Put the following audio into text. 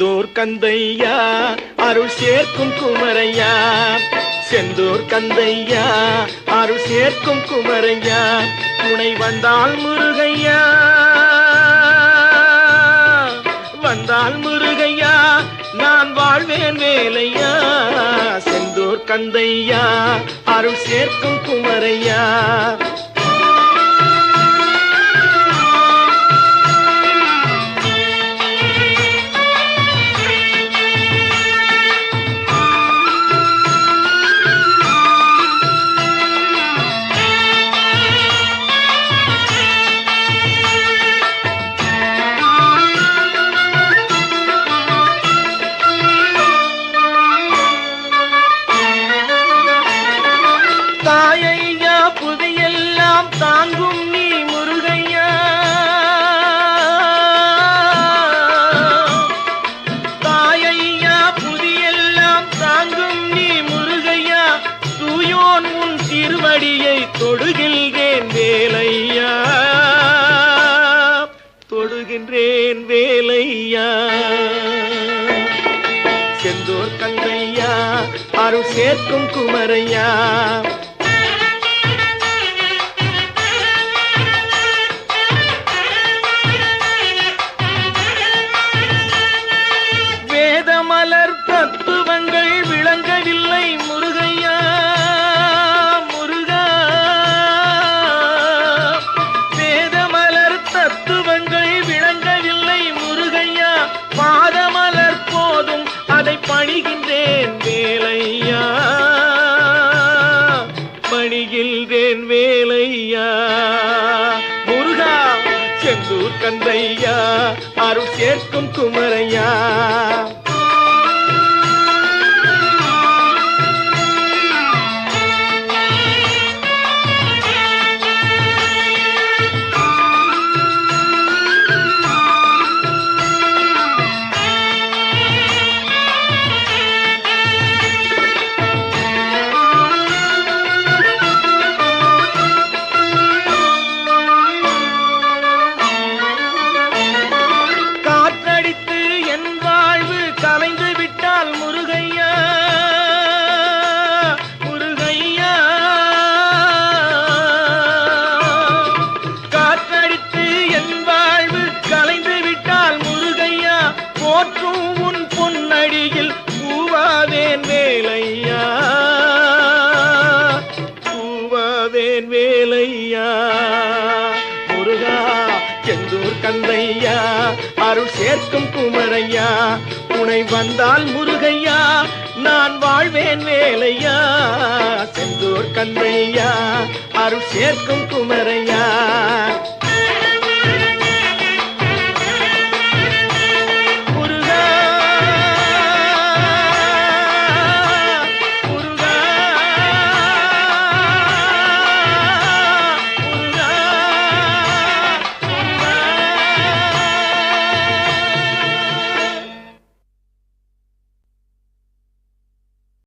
செந்தூர் கந்தையா அருள் சேர்க்கும் குமரையா. செந்தூர் கந்தையா அருள் சேர்க்கும் குமரையா. துணை வந்தால் முருகையா. வந்தால் முருகையா நான் வாழ்வேன் வேலையா. செந்தூர் கந்தையா அருள் சேர்க்கும் குமரையா. தாங்கும் நீ முருகையா? தாயையா புதியெல்லாம் தாங்கும் நீ முருகையா? தூயோன் உன் திருவடியை தொடுகின்றேன் வேலையா? தொடுகின்றேன் வேலையா? செந்தோர் கங்கையா அருள் சேர்க்கும் குமரையா? தத்துவங்கள் விளங்கவில்லை முருகையா. பாதமலர் போதும் அதை பணிகின்றேன் வேலையா. பணிகின்றேன் வேலையா. முருகா செந்தூர் கந்தையா அருள் சேர்க்கும் குமரையா. கந்தையா அருள் சேர்க்கும் குமரையா துணை வந்தால் முருகையா நான் வாழ்வேன் வேலையா செந்தூர் கந்தையா அருள் சேர்க்கும் குமரையா.